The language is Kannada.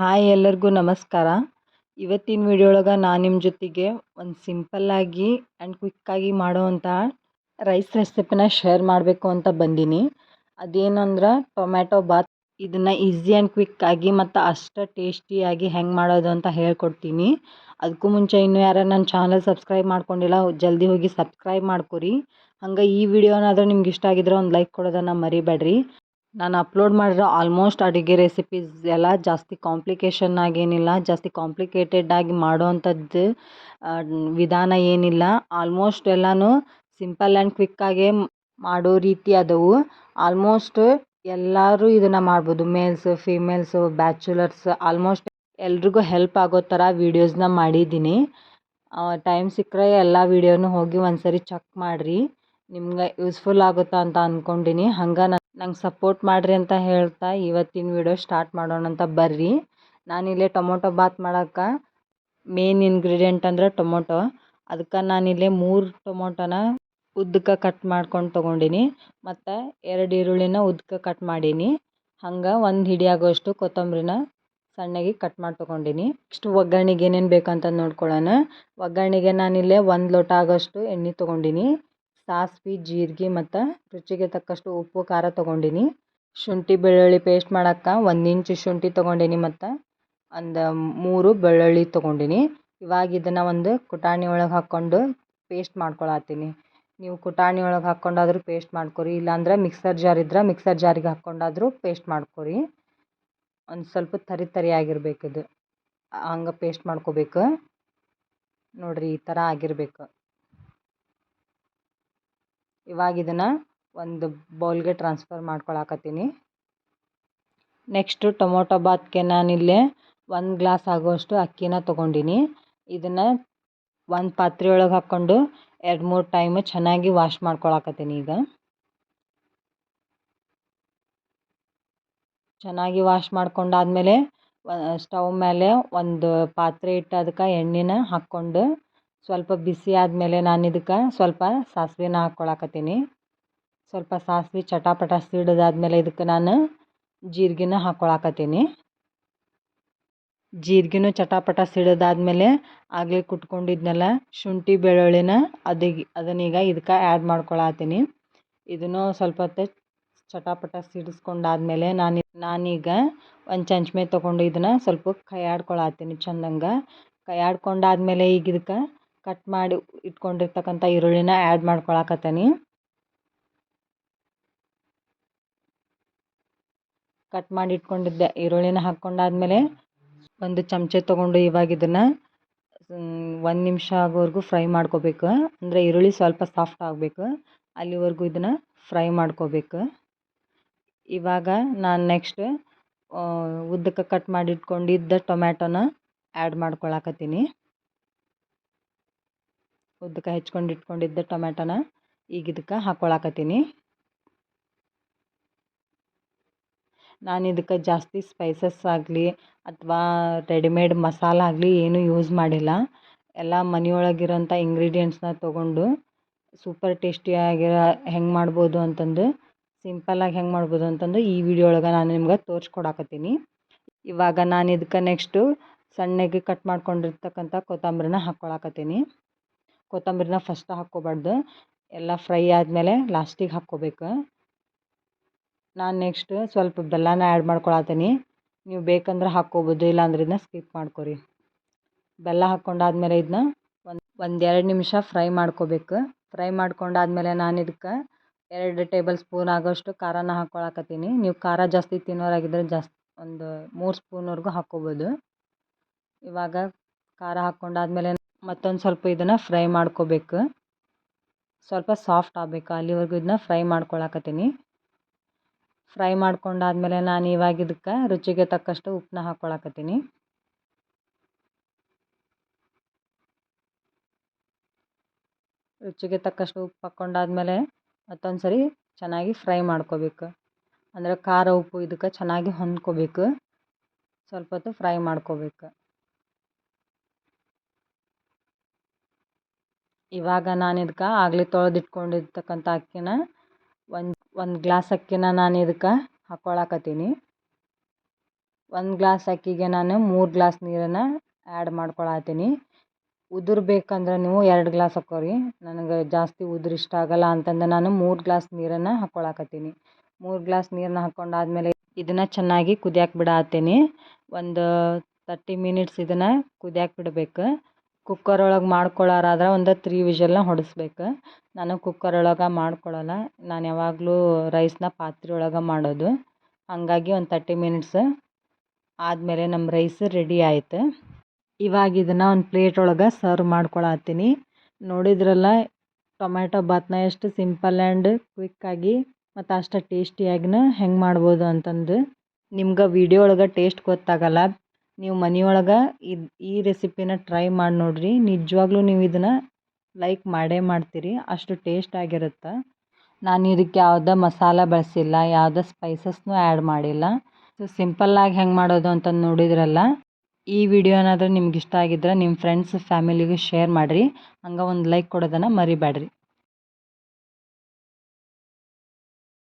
ಹಾಯ್ ಎಲ್ಲರಿಗೂ ನಮಸ್ಕಾರ. ಇವತ್ತಿನ ವಿಡಿಯೋ ಒಳಗೆ ನಾನು ನಿಮ್ಮ ಜೊತೆಗೆ ಒಂದು ಸಿಂಪಲ್ಲಾಗಿ ಆ್ಯಂಡ್ ಕ್ವಿಕ್ಕಾಗಿ ಮಾಡೋವಂಥ ರೈಸ್ ರೆಸಿಪಿನ ಶೇರ್ ಮಾಡಬೇಕು ಅಂತ ಬಂದೀನಿ. ಅದೇನಂದ್ರೆ ಟೊಮ್ಯಾಟೊ ಬಾತ್. ಇದನ್ನು ಈಸಿ ಆ್ಯಂಡ್ ಕ್ವಿಕ್ಕಾಗಿ ಮತ್ತು ಅಷ್ಟು ಟೇಸ್ಟಿಯಾಗಿ ಹೆಂಗೆ ಮಾಡೋದು ಅಂತ ಹೇಳ್ಕೊಡ್ತೀನಿ. ಅದಕ್ಕೂ ಮುಂಚೆ ಇನ್ನೂ ಯಾರು ನನ್ನ ಚಾನಲ್ ಸಬ್ಸ್ಕ್ರೈಬ್ ಮಾಡ್ಕೊಂಡಿಲ್ಲ ಜಲ್ದಿ ಹೋಗಿ ಸಬ್ಸ್ಕ್ರೈಬ್ ಮಾಡ್ಕೊರಿ. ಹಂಗೆ ಈ ವಿಡಿಯೋನಾದರೂ ನಿಮ್ಗೆ ಇಷ್ಟ ಆಗಿದ್ರೆ ಒಂದು ಲೈಕ್ ಕೊಡೋದನ್ನು ಮರಿಬೇಡ್ರಿ. ನಾನು ಅಪ್ಲೋಡ್ ಮಾಡಿರೋ ಆಲ್ಮೋಸ್ಟ್ ಅಡುಗೆ ರೆಸಿಪೀಸ್ ಎಲ್ಲ ಜಾಸ್ತಿ ಕಾಂಪ್ಲಿಕೇಶನ್ ಆಗೇನಿಲ್ಲ, ಜಾಸ್ತಿ ಕಾಂಪ್ಲಿಕೇಟೆಡ್ ಆಗಿ ಮಾಡೋವಂಥದ್ದು ವಿಧಾನ ಏನಿಲ್ಲ. ಆಲ್ಮೋಸ್ಟ್ ಎಲ್ಲನೂ ಸಿಂಪಲ್ ಆ್ಯಂಡ್ ಕ್ವಿಕ್ಕಾಗೆ ಮಾಡೋ ರೀತಿ ಅದವು. ಆಲ್ಮೋಸ್ಟ್ ಎಲ್ಲರೂ ಇದನ್ನು ಮಾಡ್ಬೋದು. ಮೇಲ್ಸ್ ಫೀಮೇಲ್ಸು ಬ್ಯಾಚುಲರ್ಸ್ ಆಲ್ಮೋಸ್ಟ್ ಎಲ್ರಿಗೂ ಹೆಲ್ಪ್ ಆಗೋ ಥರ ವೀಡಿಯೋಸ್ನ ಮಾಡಿದ್ದೀನಿ. ಟೈಮ್ ಸಿಕ್ಕರೆ ಎಲ್ಲ ವೀಡಿಯೋನು ಹೋಗಿ ಒಂದು ಸರಿ ಚೆಕ್ ಮಾಡಿರಿ. ನಿಮ್ಗೆ ಯೂಸ್ಫುಲ್ ಆಗುತ್ತಾ ಅಂತ ಅಂದ್ಕೊಂಡಿನಿ ಹಂಗೆ ನಂಗೆ ಸಪೋರ್ಟ್ ಮಾಡಿರಿ ಅಂತ ಹೇಳ್ತಾ ಇವತ್ತಿನ ವಿಡಿಯೋ ಸ್ಟಾರ್ಟ್ ಮಾಡೋಣ ಅಂತ ಬರ್ರಿ. ನಾನಿಲ್ಲೇ ಟೊಮೊಟೊ ಬಾತ್ ಮಾಡೋಕೆ ಮೇನ್ ಇಂಗ್ರೀಡಿಯೆಂಟ್ ಅಂದ್ರೆ ಟೊಮೊಟೊ. ಅದಕ್ಕೆ ನಾನಿಲ್ಲೇ ಮೂರು ಟೊಮೊಟೊನ ಉದ್ದಕ್ಕೆ ಕಟ್ ಮಾಡ್ಕೊಂಡು ತೊಗೊಂಡೀನಿ. ಮತ್ತು ಎರಡು ಈರುಳ್ಳಿನ ಉದ್ದಕ್ಕೆ ಕಟ್ ಮಾಡೀನಿ. ಹಂಗೆ ಒಂದು ಹಿಡಿಯಾಗೋಷ್ಟು ಕೊತ್ತಂಬರಿನ ಸಣ್ಣಗೆ ಕಟ್ ಮಾಡಿ ತೊಗೊಂಡೀನಿ. ನೆಕ್ಸ್ಟ್ ಒಗ್ಗರಣೆಗೆ ಏನೇನು ಬೇಕಂತ ನೋಡ್ಕೊಳ್ಳೋಣ ಒಗ್ಗರಣೆಗೆ ನಾನಿಲ್ಲೇ ಒಂದು ಲೋಟ ಆಗೋಷ್ಟು ಎಣ್ಣೆ ತೊಗೊಂಡೀನಿ. ಸಾಸ್ವೆ, ಜೀರಿಗೆ ಮತ್ತು ರುಚಿಗೆ ತಕ್ಕಷ್ಟು ಉಪ್ಪು, ಖಾರ ತಗೊಂಡಿನಿ. ಶುಂಠಿ, ಬೆಳ್ಳುಳ್ಳಿ ಪೇಸ್ಟ್ ಮಾಡೋಕ್ಕೆ ಒಂದು ಇಂಚು ಶುಂಠಿ ತೊಗೊಂಡೀನಿ ಮತ್ತು ಒಂದು ಮೂರು ಬೆಳ್ಳುಳ್ಳಿ ತೊಗೊಂಡೀನಿ. ಇವಾಗ ಇದನ್ನು ಒಂದು ಕುಟಾಣಿ ಒಳಗೆ ಹಾಕ್ಕೊಂಡು ಪೇಸ್ಟ್ ಮಾಡ್ಕೊಳತ್ತೀನಿ ನೀವು ಕುಟಾಣಿ ಒಳಗೆ ಹಾಕ್ಕೊಂಡಾದ್ರೂ ಪೇಸ್ಟ್ ಮಾಡ್ಕೊರಿ. ಇಲ್ಲಾಂದ್ರೆ ಮಿಕ್ಸರ್ ಜಾರ್ ಇದ್ರೆ ಮಿಕ್ಸರ್ ಜಾರಿಗೆ ಹಾಕ್ಕೊಂಡಾದ್ರೂ ಪೇಸ್ಟ್ ಮಾಡ್ಕೊರಿ. ಒಂದು ಸ್ವಲ್ಪ ತರಿ ಆಗಿರ್ಬೇಕು ಇದು. ಹಂಗೆ ಪೇಸ್ಟ್ ಮಾಡ್ಕೋಬೇಕು. ನೋಡಿರಿ ಈ ಥರ ಆಗಿರಬೇಕು. ಇವಾಗ ಇದನ್ನು ಒಂದು ಬೌಲ್ಗೆ ಟ್ರಾನ್ಸ್ಫರ್ ಮಾಡ್ಕೊಳಕತ್ತೀನಿ. ನೆಕ್ಸ್ಟು ಟೊಮೊಟೊ ಬಾತ್ಗೆ ನಾನಿಲ್ಲೇ ಒಂದು ಗ್ಲಾಸ್ ಆಗುವಷ್ಟು ಅಕ್ಕಿನ ತೊಗೊಂಡಿನಿ. ಇದನ್ನು ಒಂದು ಪಾತ್ರೆ ಒಳಗೆ ಹಾಕ್ಕೊಂಡು ಎರಡು ಮೂರು ಟೈಮ್ ಚೆನ್ನಾಗಿ ವಾಶ್ ಮಾಡ್ಕೊಳಕತ್ತೀನಿ ಈಗ. ಚೆನ್ನಾಗಿ ವಾಶ್ ಮಾಡ್ಕೊಂಡಾದ್ಮೇಲೆ ಸ್ಟವ್ ಮೇಲೆ ಒಂದು ಪಾತ್ರೆ ಇಟ್ಟು ಅದಕ್ಕೆ ಎಣ್ಣೆನ ಹಾಕ್ಕೊಂಡು ಸ್ವಲ್ಪ ಬಿಸಿ ಆದಮೇಲೆ ನಾನು ಇದಕ್ಕೆ ಸ್ವಲ್ಪ ಸಾಸಿವೆನ ಹಾಕ್ಕೊಳಕತ್ತೀನಿ ಸ್ವಲ್ಪ ಸಾಸಿವೆ ಚಟಾಪಟ ಸಿಡಿದಾದ್ಮೇಲೆ ಇದಕ್ಕೆ ನಾನು ಜೀರಿಗೆನ ಹಾಕ್ಕೊಳಕತ್ತೀನಿ ಜೀರಿಗೆನೂ ಚಟಾಪಟ ಸಿಡಿದಾದ್ಮೇಲೆ ಆಗಲೇ ಕುಟ್ಕೊಂಡಿದ್ನೆಲ್ಲ ಶುಂಠಿ ಬೆಳ್ಳುಳ್ಳಿನ ಅದಿಗೆ ಅದನ್ನೀಗ ಇದಕ್ಕೆ ಆ್ಯಡ್ ಮಾಡ್ಕೊಳತ್ತೀನಿ. ಇದನ್ನು ಸ್ವಲ್ಪ ಹೊತ್ತು ಚಟಾಪಟ ಸಿಡಿಸ್ಕೊಂಡಾದ್ಮೇಲೆ ನಾನು ನಾನೀಗ ಒಂದು ಚಂಚ್ಮೆ ತೊಗೊಂಡು ಇದನ್ನು ಸ್ವಲ್ಪ ಕೈ ಆಡ್ಕೊಳತ್ತೀನಿ ಚಂದಂಗೆ. ಕೈ ಈಗ ಇದಕ್ಕೆ ಕಟ್ ಮಾಡಿ ಇಟ್ಕೊಂಡಿರ್ತಕ್ಕಂಥ ಈರುಳ್ಳಿನ ಆ್ಯಡ್ ಮಾಡ್ಕೊಳಕತ್ತೀನಿ. ಕಟ್ ಮಾಡಿ ಇಟ್ಕೊಂಡಿದ್ದೆ, ಈರುಳ್ಳಿನ ಹಾಕ್ಕೊಂಡಾದ್ಮೇಲೆ ಒಂದು ಚಮಚೆ ತೊಗೊಂಡು ಇವಾಗ ಇದನ್ನು ಒಂದು ನಿಮಿಷ ಆಗೋವರೆಗೂ ಫ್ರೈ ಮಾಡ್ಕೋಬೇಕು. ಅಂದರೆ ಈರುಳ್ಳಿ ಸ್ವಲ್ಪ ಸಾಫ್ಟ್ ಆಗಬೇಕು. ಅಲ್ಲಿವರೆಗೂ ಇದನ್ನು ಫ್ರೈ ಮಾಡ್ಕೋಬೇಕು. ಇವಾಗ ನಾನು ನೆಕ್ಸ್ಟ್ ಉದ್ದಕ್ಕೆ ಕಟ್ ಮಾಡಿ ಇಟ್ಕೊಂಡಿದ್ದ ಟೊಮ್ಯಾಟೊನ ಆ್ಯಡ್ ಮಾಡ್ಕೊಳಕತ್ತೀನಿ. ಉದ್ದಕ್ಕೆ ಹೆಚ್ಕೊಂಡು ಇಟ್ಕೊಂಡಿದ್ದ ಟೊಮ್ಯಾಟೋನ ಈಗ ಇದಕ್ಕೆ ಹಾಕ್ಕೊಳಕತ್ತೀನಿ ನಾನು ಇದಕ್ಕೆ ಜಾಸ್ತಿ ಸ್ಪೈಸಸ್ ಆಗಲಿ ಅಥವಾ ರೆಡಿಮೇಡ್ ಮಸಾಲ ಆಗಲಿ ಏನೂ ಯೂಸ್ ಮಾಡಿಲ್ಲ. ಎಲ್ಲ ಮನೆಯೊಳಗಿರೋಂಥ ಇಂಗ್ರೀಡಿಯೆಂಟ್ಸ್ನ ತೊಗೊಂಡು ಸೂಪರ್ ಟೇಸ್ಟಿಯಾಗಿರೋ ಹೆಂಗೆ ಮಾಡ್ಬೋದು ಅಂತಂದು ಸಿಂಪಲ್ಲಾಗಿ ಹೆಂಗೆ ಮಾಡ್ಬೋದು ಅಂತಂದು ಈ ವಿಡಿಯೋ ಒಳಗೆ ನಾನು ನಿಮ್ಗೆ ತೋರಿಸ್ಕೊಡಕತ್ತೀನಿ. ಇವಾಗ ನಾನು ಇದಕ್ಕೆ ನೆಕ್ಸ್ಟು ಸಣ್ಣಗೆ ಕಟ್ ಮಾಡ್ಕೊಂಡಿರ್ತಕ್ಕಂಥ ಕೊತ್ತಂಬರಿನ ಹಾಕ್ಕೊಳಕತ್ತೀನಿ ಕೊತ್ತಂಬರಿನ ಫಸ್ಟ್ ಹಾಕ್ಕೋಬಾರ್ದು. ಎಲ್ಲ ಫ್ರೈ ಆದಮೇಲೆ ಲಾಸ್ಟಿಗೆ ಹಾಕ್ಕೋಬೇಕು. ನಾನು ನೆಕ್ಸ್ಟ್ ಸ್ವಲ್ಪ ಬೆಲ್ಲನ ಆ್ಯಡ್ ಮಾಡ್ಕೊಳತ್ತೀನಿ ನೀವು ಬೇಕಂದ್ರೆ ಹಾಕ್ಕೋಬೋದು, ಇಲ್ಲಾಂದ್ರೆ ಇದನ್ನ ಸ್ಕಿಪ್ ಮಾಡ್ಕೊರಿ. ಬೆಲ್ಲ ಹಾಕ್ಕೊಂಡಾದ್ಮೇಲೆ ಇದನ್ನ ಒಂದು, ಒಂದೆರಡು ನಿಮಿಷ ಫ್ರೈ ಮಾಡ್ಕೋಬೇಕು. ಫ್ರೈ ಮಾಡ್ಕೊಂಡಾದ್ಮೇಲೆ ನಾನು ಇದಕ್ಕೆ ಎರಡು ಟೇಬಲ್ ಸ್ಪೂನ್ ಆಗೋಷ್ಟು ಖಾರನ ಹಾಕ್ಕೊಳಕತ್ತೀನಿ. ನೀವು ಖಾರ ಜಾಸ್ತಿ ತಿನ್ನೋರಾಗಿದ್ದರೆ ಜಾಸ್ತಿ, ಒಂದು ಮೂರು ಸ್ಪೂನ್ವರೆಗೂ ಹಾಕ್ಕೋಬೋದು. ಇವಾಗ ಖಾರ ಹಾಕ್ಕೊಂಡಾದ್ಮೇಲೆ ಮತ್ತೊಂದು ಸ್ವಲ್ಪ ಇದನ್ನು ಫ್ರೈ ಮಾಡ್ಕೋಬೇಕು. ಸ್ವಲ್ಪ ಸಾಫ್ಟ್ ಆಗಬೇಕು. ಅಲ್ಲಿವರೆಗೂ ಇದನ್ನ ಫ್ರೈ ಮಾಡ್ಕೊಳಕತ್ತೀನಿ. ಫ್ರೈ ಮಾಡ್ಕೊಂಡಾದ್ಮೇಲೆ ನಾನು ಇವಾಗ ಇದಕ್ಕೆ ರುಚಿಗೆ ತಕ್ಕಷ್ಟು ಉಪ್ಪನ್ನ ಹಾಕ್ಕೊಳಕತ್ತೀನಿ ರುಚಿಗೆ ತಕ್ಕಷ್ಟು ಉಪ್ಪು ಹಾಕ್ಕೊಂಡಾದ್ಮೇಲೆ ಮತ್ತೊಂದು ಸರಿ ಚೆನ್ನಾಗಿ ಫ್ರೈ ಮಾಡ್ಕೋಬೇಕು. ಅಂದರೆ ಖಾರ ಉಪ್ಪು ಇದಕ್ಕೆ ಚೆನ್ನಾಗಿ ಹೊಂದ್ಕೋಬೇಕು. ಸ್ವಲ್ಪ ಹೊತ್ತು ಫ್ರೈ ಮಾಡ್ಕೋಬೇಕು. ಇವಾಗ ನಾನು ಇದಕ್ಕೆ ಆಗಲೇ ತೊಳೆದಿಟ್ಕೊಂಡಿರ್ತಕ್ಕಂಥ ಅಕ್ಕಿನ ಒಂದು ಒಂದು ಗ್ಲಾಸ್ ಅಕ್ಕಿನ ನಾನು ಇದಕ್ಕೆ ಹಾಕ್ಕೊಳಕತ್ತೀನಿ ಒಂದು ಗ್ಲಾಸ್ ಅಕ್ಕಿಗೆ ನಾನು ಮೂರು ಗ್ಲಾಸ್ ನೀರನ್ನು ಆ್ಯಡ್ ಮಾಡ್ಕೊಳತ್ತೀನಿ ಉದುರ್ಬೇಕಂದ್ರೆ ನೀವು ಎರಡು ಗ್ಲಾಸ್ ಹಾಕ್ಕೋರಿ ನನಗೆ ಜಾಸ್ತಿ ಉದುರು ಇಷ್ಟ ಆಗಲ್ಲ ಅಂತಂದು ನಾನು ಮೂರು ಗ್ಲಾಸ್ ನೀರನ್ನು ಹಾಕ್ಕೊಳಕತ್ತೀನಿ ಮೂರು ಗ್ಲಾಸ್ ನೀರನ್ನ ಹಾಕ್ಕೊಂಡಾದ್ಮೇಲೆ ಇದನ್ನು ಚೆನ್ನಾಗಿ ಕುದಿಯಕ್ಕೆ ಬಿಡತ್ತೀನಿ ಒಂದು ತರ್ಟಿ ಮಿನಿಟ್ಸ್ ಇದನ್ನು ಕುದಿಯಕ್ಕೆ ಬಿಡ್ಬೇಕು. ಕುಕ್ಕರ್ ಒಳಗೆ ಮಾಡ್ಕೊಳ್ಳೋರಾದ್ರೆ ಒಂದು ತ್ರೀ ವಿಷಲ್ನ ಹೊಡೆಸ್ಬೇಕು. ನಾನು ಕುಕ್ಕರ್ ಒಳಗೆ ಮಾಡ್ಕೊಳ್ಳಲ್ಲ ನಾನು ಯಾವಾಗಲೂ ರೈಸ್ನ ಪಾತ್ರೆ ಒಳಗೆ ಮಾಡೋದು. ಹಾಗಾಗಿ ಒಂದು ತರ್ಟಿ ಮಿನಿಟ್ಸ್ ಆದಮೇಲೆ ನಮ್ಮ ರೈಸ್ ರೆಡಿ ಆಯಿತು. ಇವಾಗ ಇದನ್ನು ಒಂದು ಪ್ಲೇಟ್ ಒಳಗೆ ಸರ್ವ್ ಮಾಡ್ಕೊಳತ್ತೀನಿ. ನೋಡಿದ್ರಲ್ಲ, ಟೊಮ್ಯಾಟೊ ಬಾತ್ನ ಎಷ್ಟು ಸಿಂಪಲ್ ಆ್ಯಂಡ್ ಕ್ವಿಕ್ಕಾಗಿ ಮತ್ತು ಅಷ್ಟು ಟೇಸ್ಟಿಯಾಗಿನ ಹೆಂಗೆ ಮಾಡ್ಬೋದು ಅಂತಂದು. ನಿಮ್ಗೆ ವಿಡಿಯೋ ಒಳಗೆ ಟೇಸ್ಟ್ ಗೊತ್ತಾಗಲ್ಲ. ನೀವು ಮನೆಯೊಳಗೆ ಇದು ಈ ರೆಸಿಪಿನ ಟ್ರೈ ಮಾಡಿ ನೋಡಿರಿ. ನಿಜವಾಗ್ಲೂ ನೀವು ಇದನ್ನು ಲೈಕ್ ಮಾಡೇ ಮಾಡ್ತೀರಿ. ಅಷ್ಟು ಟೇಸ್ಟ್ ಆಗಿರುತ್ತೆ. ನಾನು ಇದಕ್ಕೆ ಯಾವುದೇ ಮಸಾಲ ಬಳಸಿಲ್ಲ, ಯಾವುದೇ ಸ್ಪೈಸಸ್ನೂ ಆ್ಯಡ್ ಮಾಡಿಲ್ಲ. ಸೊ ಸಿಂಪಲ್ಲಾಗಿ ಹೆಂಗೆ ಮಾಡೋದು ಅಂತ ನೋಡಿದ್ರಲ್ಲ, ಈ ವಿಡಿಯೋ ಏನಾದರೂ ನಿಮ್ಗೆ ಇಷ್ಟ ಆಗಿದ್ರೆ ನಿಮ್ಮ ಫ್ರೆಂಡ್ಸ್ ಫ್ಯಾಮಿಲಿಗೂ ಶೇರ್ ಮಾಡಿರಿ. ಹಂಗೆ ಒಂದು ಲೈಕ್ ಕೊಡೋದನ್ನು ಮರಿಬೇಡ್ರಿ